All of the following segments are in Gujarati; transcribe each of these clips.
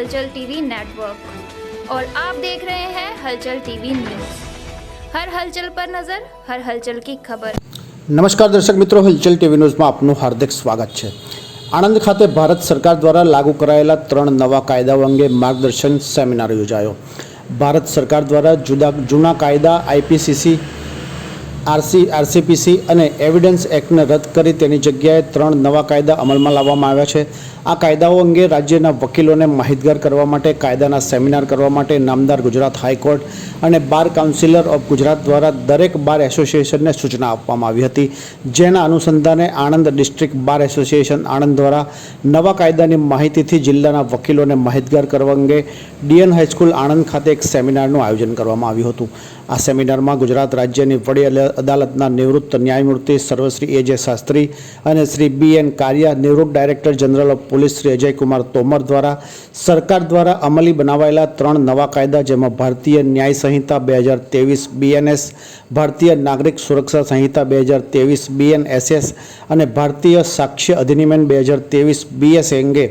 हलचल टीवी नेटवर्क और आप देख रहे हैं हलचल टीवी न्यूज हर हलचल पर नजर हर हलचल की खबर નમસ્કાર દર્શક મિત્રો હલચલ ટીવી ન્યૂઝમાં આપનું હાર્દિક સ્વાગત છે આણંદ ખાતે ભારત સરકાર દ્વારા લાગુ કરાયેલા ત્રણ નવા કાયદાઓ અંગે માર્ગદર્શન સેમિનાર યોજાયો ભારત સરકાર દ્વારા જુદા જૂના કાયદા આઈપીસીસી આરસી, આરસીપીસી અને એવિડન્સ એક્ટને રદ કરી તેની જગ્યાએ ત્રણ નવા કાયદા અમલમાં લાવવામાં આવ્યા છે. આ કાયદાઓ અંગે રાજ્યના વકીલોને માહિતગાર કરવા માટે, કાયદાના સેમિનાર કરવા માટે નામદાર ગુજરાત હાઈકોર્ટ અને બાર કાઉન્સિલર ઓફ ગુજરાત દ્વારા દરેક બાર એસોસિએશનને સૂચના આપવામાં આવી હતી. જેના અનુસંધાને Anand district bar association Anand દ્વારા નવા કાયદાની માહિતીથી જિલ્લાના વકીલોને માહિતગાર કરવા અંગે ડીએન હાઈસ્કૂલ આણંદ ખાતે એક સેમિનારનું આયોજન કરવામાં આવ્યું હતું. આ સેમિનારમાં ગુજરાત રાજ્યની વડી અદાલતના નિવૃત્ત ન્યાયમૂર્તિ સર્વશ્રી એ શાસ્ત્રી અને શ્રી બી એન કારિયા, નિવૃત્ત director general of police Shri Ajaykumar Tomar દ્વારા સરકાર દ્વારા અમલી બનાવાયેલા ત્રણ નવા કાયદા જેમાં ભારતીય ન્યાય સંહિતા બે હજાર ત્રેવીસ બીએનએસ ભારતીય નાગરિક સુરક્ષા સંહિતા બે હજાર ત્રેવીસ બીએનએસએસ અને ભારતીય સાક્ષ્ય અધિનિયમ બે હજાર ત્રેવીસ બીએસ અંગે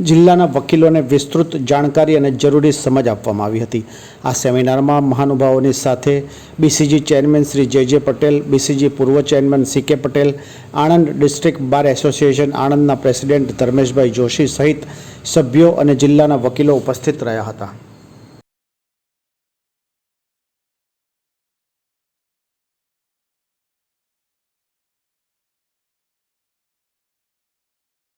જિલ્લાના વકીલોને વિસ્તૃત જાણકારી અને જરૂરી સમજ આપવામાં આવી હતી. આ સેમિનારમાં મહાનુભાવોની સાથે BCG chairman Shri J J Patel BCG પૂર્વ chairman C K Patel Anand district bar association આણંદના president Dharmeshbhai Joshi સહિત સભ્યો અને જિલ્લાના વકીલો ઉપસ્થિત રહ્યા હતા.